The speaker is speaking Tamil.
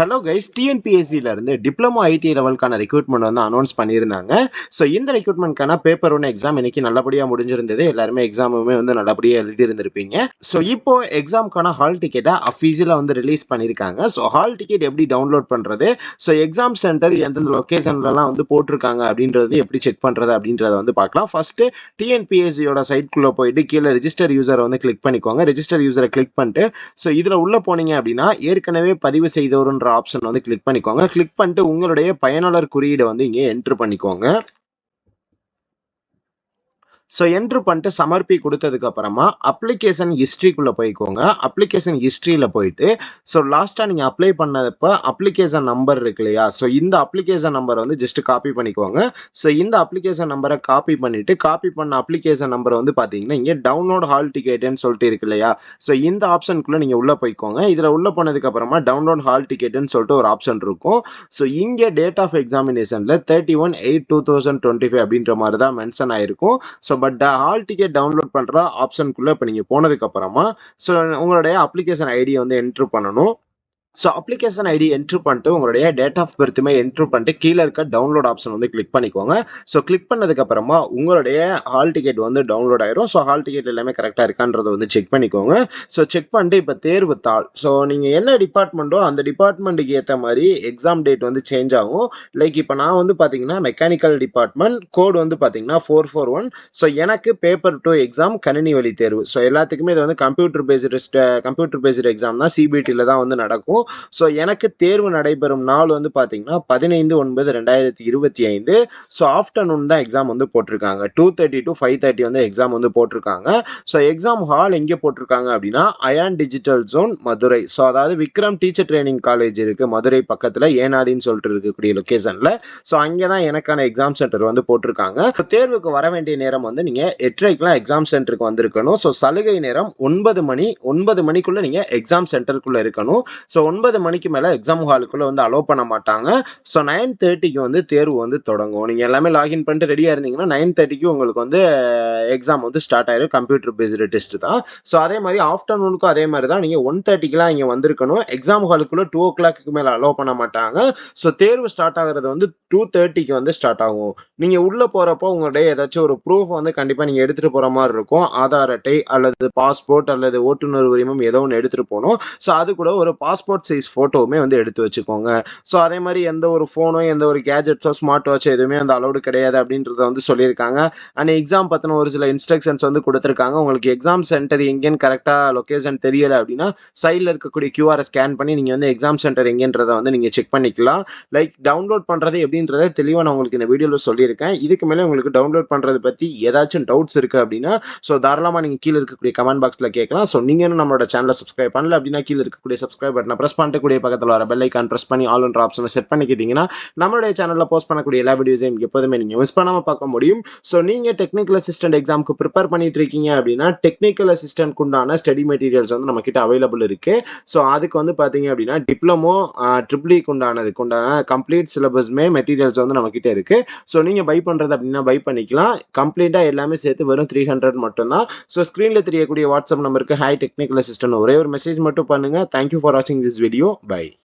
ஹலோ கைஸ் டிஎன்பிஎஸ்சில இருந்து டிப்ளமோ ஐடி லெவலுக்கான ரெக்ரூட்மெண்ட் வந்து அனௌன்ஸ் பண்ணியிருந்தாங்க. ஸோ இந்த ரெக்ரூட்மெண்ட்க்கான பேப்பர் ஒன்று எக்ஸாம் இன்னைக்கு நல்லபடியாக முடிஞ்சிருந்தது. எல்லாருமே எக்ஸாமுமே வந்து நல்லபடியாக எழுதியிருந்திருப்பீங்க. ஸோ இப்போ எக்ஸாமுக்கான ஹால் டிக்கெட்டை அஃபீஷியலாக வந்து ரிலீஸ் பண்ணியிருக்காங்க. ஸோ ஹால் டிக்கெட் எப்படி டவுன்லோட் பண்ணுறது ஸோ எக்ஸாம் சென்டர் எந்தெந்த லொக்கேஷன்லலாம் வந்து போட்டிருக்காங்க அப்படின்றது எப்படி செக் பண்ணுறது அப்படின்றத வந்து பார்க்கலாம். ஃபர்ஸ்ட்டு டிஎன்பிஎஸ்சியோட சைட்குள்ளே போயிட்டு கீழே ரிஜிஸ்டர் யூசரை வந்து கிளிக் பண்ணிக்கோங்க. ரிஜிஸ்டர் யூசரை கிளிக் பண்ணிட்டு ஸோ இதில் உள்ளே போனீங்க அப்படின்னா ஏற்கனவே பதிவு செய்தவருன்ற ஆப்ஷன் வந்து கிளிக் பண்ணிக்கோங்க. கிளிக் பண்ணிட்டு உங்களுடைய பயனாளர் குறியீடை வந்து இங்கே என்ட்ரு பண்ணிக்கோங்க. ஸோ என்ட்ரு பண்ணிட்டு சமர்ப்பி கொடுத்ததுக்கு அப்புறமா அப்ளிகேஷன் ஹிஸ்ட்ரிக்குள்ளே போய்க்கோங்க. அப்ளிகேஷன் ஹிஸ்ட்ரியில் போயிட்டு ஸோ லாஸ்ட்டாக நீங்கள் அப்ளை பண்ணப்போ அப்ளிகேஷன் நம்பர் இருக்கு இல்லையா? ஸோ இந்த அப்ளிகேஷன் நம்பரை வந்து ஜஸ்ட் காப்பி பண்ணிக்கோங்க. ஸோ இந்த அப்ளிகேஷன் நம்பரை காப்பி பண்ணிவிட்டு காப்பி பண்ண அப்ளிகேஷன் நம்பர் வந்து பார்த்தீங்கன்னா இங்கே டவுன்லோட் ஹால் டிக்கெட்டுன்னு சொல்லிட்டு இருக்கு இல்லையா? ஸோ இந்த ஆப்ஷனுக்குள்ளே நீங்கள் உள்ளே போய்க்கோங்க. இதில் உள்ளே போனதுக்கு அப்புறமா டவுன்லோட் ஹால் டிக்கெட்டுன்னு சொல்லிட்டு ஒரு ஆப்ஷன் இருக்கும். ஸோ இங்கே date of எக்ஸாமினேஷனில் thirty one eight two thousand twenty five அப்படின்ற மாதிரி தான் மென்ஷன் ஆயிருக்கும். So but hall ticket download பண்ணுற ஆப்ஷனுக்குள்ளே இப்போ நீங்கள் போனதுக்கப்புறமா ஸோ உங்களுடைய அப்ளிகேஷன் ஐடியை வந்து என்ட்ரு பண்ணணும். ஸோ அப்ளிகேஷன் ஐடி என்ட்ரு பண்ணிட்டு உங்களுடைய டேட் ஆஃப் பர்த்துமே என்ட்ரு பண்ணிட்டு கீழே இருக்க டவுன்லோட் ஆப்ஷன் வந்து கிளிக் பண்ணிக்கோங்க. ஸோ கிளிக் பண்ணதுக்கப்புறமா உங்களுடைய ஹால் டிக்கெட் வந்து டவுன்லோட் ஆயிரும். ஸோ ஹால் டிக்கெட் எல்லாமே கரெக்டாக இருக்கான்றதை வந்து செக் பண்ணிக்கோங்க. ஸோ செக் பண்ணிட்டு இப்போ தேர்வு தாள். ஸோ நீங்கள் என்ன டிபார்ட்மெண்ட்டோ அந்த டிபார்ட்மெண்ட்டுக்கு ஏற்ற மாதிரி எக்ஸாம் டேட் வந்து சேஞ்ச் ஆகும். லைக் இப்போ நான் வந்து பார்த்தீங்கன்னா மெக்கானிக்கல் டிபார்ட்மெண்ட் கோட் வந்து பார்த்தீங்கன்னா ஃபோர் ஃபோர் ஒன் ஸோ எனக்கு பேப்பர் டூ எக்ஸாம் கணினி வழி தேர்வு. ஸோ எல்லாத்துக்குமே இது வந்து computer based computer based exam தான் சிபிடியில் தான் வந்து நடக்கும். ஸோ எனக்கு தேர்வு நடைபெறும் நாள் வந்து பார்த்தீங்கன்னா பதினைந்து ஒன்பது ரெண்டாயிரத்தி இருபத்தி ஐந்து. ஸோ ஆஃப்டர்நூன் தான் எக்ஸாம் வந்து போட்டிருக்காங்க. Two thirty to five thirty வந்து எக்ஸாம் வந்து போட்டிருக்காங்க. ஸோ எக்ஸாம் ஹால் எங்கே போட்டிருக்காங்க அப்படின்னா iON digital zone Madurai. So அதாவது விக்ரம் டீச்சர் ட்ரைனிங் காலேஜ் இருக்குது மதுரை பக்கத்தில் ஏனாதின்னு சொல்லிட்டு இருக்கக்கூடிய லொக்கேஷனில் ஸோ அங்கே தான் எனக்கான எக்ஸாம் சென்டர் வந்து போட்டிருக்காங்க. ஸோ தேர்வுக்கு வர வேண்டிய நேரம் வந்து நீங்கள் எட்டரைக்கெலாம் எக்ஸாம் சென்டருக்கு வந்திருக்கணும். ஸோ சலுகை நேரம் ஒன்பது மணி ஒன்பது மணிக்குள்ளே நீங்கள் எக்ஸாம் சென்டருக்குள்ளே இருக்கணும். ஸோ ஒன்பது மணிக்கு மேலே எக்ஸாம் ஹாலுக்குள்ளே வந்து அலோவ் பண்ண மாட்டாங்க. ஸோ நைன் தேர்ட்டிக்கு வந்து தேர்வு வந்து தொடங்கும். நீங்கள் எல்லாமே லாகின் பண்ணிட்டு ரெடியாக இருந்தீங்கன்னா நைன் தேர்ட்டிக்கு உங்களுக்கு வந்து எக்ஸாம் வந்து ஸ்டார்ட் ஆயிடும் கம்ப்யூட்டர் பேஸ்டு டெஸ்ட் தான். ஸோ அதே மாதிரி ஆஃப்டர்நூனுக்கும் அதே மாதிரி தான். நீங்கள் ஒன் தேர்ட்டிக்கெலாம் இங்கே வந்திருக்கணும். எக்ஸாம் ஹாலுக்குள்ளே டூ ஓ கிளாக்கு மேலே அலோவ் பண்ண மாட்டாங்க. ஸோ தேர்வு ஸ்டார்ட் ஆகிறது வந்து டூ தேர்ட்டிக்கு வந்து ஸ்டார்ட் ஆகும். நீங்கள் உள்ளே போகிறப்போ உங்களுடைய ஏதாச்சும் ஒரு ப்ரூஃப் வந்து கண்டிப்பாக நீங்கள் எடுத்துகிட்டு போகிற மாதிரி இருக்கும். ஆதார் அட்டை அல்லது பாஸ்போர்ட் அல்லது ஓட்டுநர் உரிமம் ஏதோ ஒன்று எடுத்துகிட்டு போகணும். ஸோ அது கூட ஒரு பாஸ்போர்ட் சைஸ் ஃபோட்டோவுமே வந்து எடுத்து வச்சுக்கோங்க. ஸோ அதே மாதிரி எந்த ஒரு ஃபோனோ எந்த ஒரு கேஜெட்ஸோ ஸ்மார்ட் வாட்சோ எதுவுமே அந்த அலௌடு கிடையாது அப்படின்றத வந்து சொல்லியிருக்காங்க. அண்ட் எக்ஸாம் பற்றின ஒரு சில இன்ஸ்ட்ரக்ஷன்ஸ் வந்து கொடுத்துருக்காங்க. உங்களுக்கு எக்ஸாம் சென்டர் எங்கேன்னு கரெக்டாக லொக்கேஷன் தெரியலை அப்படின்னா சைடில் இருக்கக்கூடிய கியூஆரை ஸ்கேன் பண்ணி நீங்கள் வந்து எக்ஸாம் சென்டர் எங்கேன்றதை வந்து நீங்கள் செக் பண்ணிக்கலாம். லைக் டவுன்லோட் பண்ணுறது எப்படின்றத தெளிவாக நான் உங்களுக்கு இந்த வீடியோவில் சொல்லியிருக்கேன். இதுக்கு மேலே உங்களுக்கு டவுன்லோட் பண்ணுறது பற்றி ஏதாச்சும் டவுட்ஸ் இருக்குது அப்படின்னா ஸோ தாராளமாக நீங்கள் கீழே இருக்கக்கூடிய கமெண்ட் பாக்ஸில் கேட்கலாம். ஸோ நீங்கள் இன்னும் நம்மளோட சேனலை சப்ஸ்கிரைப் பண்ணல அப்படின்னா கீழே இருக்கக்கூடிய சப்ஸ்கிரைப் பட்டனை ப்ரெஸ் பண்ணிட்டு கூடிய பக்கத்தில் வர பெல் ஐக்கான் ப்ரெஸ் பண்ணி ஆல் ஒன்ற ஆப்ஷனை செட் பண்ணிக்கிட்டீங்கன்னா நம்மளுடைய சேனலில் போஸ்ட் பண்ணக்கூடிய எல்லா வீடியோஸையும் எப்போதுமே நீங்கள் மிஸ் பண்ணாமல் பார்க்க முடியும். ஸோ நீங்கள் டெக்னிக்கல் அசிஸ்டன்ட் எக்ஸாமுக்கு ப்ரிப்பேர் பண்ணிட்டு இருக்கீங்க அப்படின்னா டெக்னிக்கல் அசிஸ்டன்ட் உண்டான ஸ்டடி மெட்டீரியல்ஸ் வந்து நம்ம கிட்ட அவைலபிள் இருக்கு. ஸோ அதுக்கு வந்து பார்த்தீங்க அப்படின்னா டிப்ளமோ ட்ரிபிளிக்கு e உண்டானதுக்கு உண்டான கம்ப்ளீட் சிலபஸ்மே மெட்டீரியல்ஸ் வந்து நம்ம கிட்ட இருக்கு. ஸோ நீங்கள் பை பண்ணுறது அப்படின்னா பை பண்ணிக்கலாம். கம்ப்ளீட்டாக எல்லாமே சேர்த்து வெறும் த்ரீ ஹண்ட்ரட் மட்டும்தான். ஸோ ஸ்க்ரீனில் தெரியக்கூடிய வாட்ஸ்அப் நம்பருக்கு ஹை டெக்னிக்கல் அசிஸ்டன்ட் ஒரே ஒரு மெசேஜ் மட்டும் பண்ணுங்க. தேங்க்யூ ஃபார் வாட்சிங் திஸ் வீடியோ பை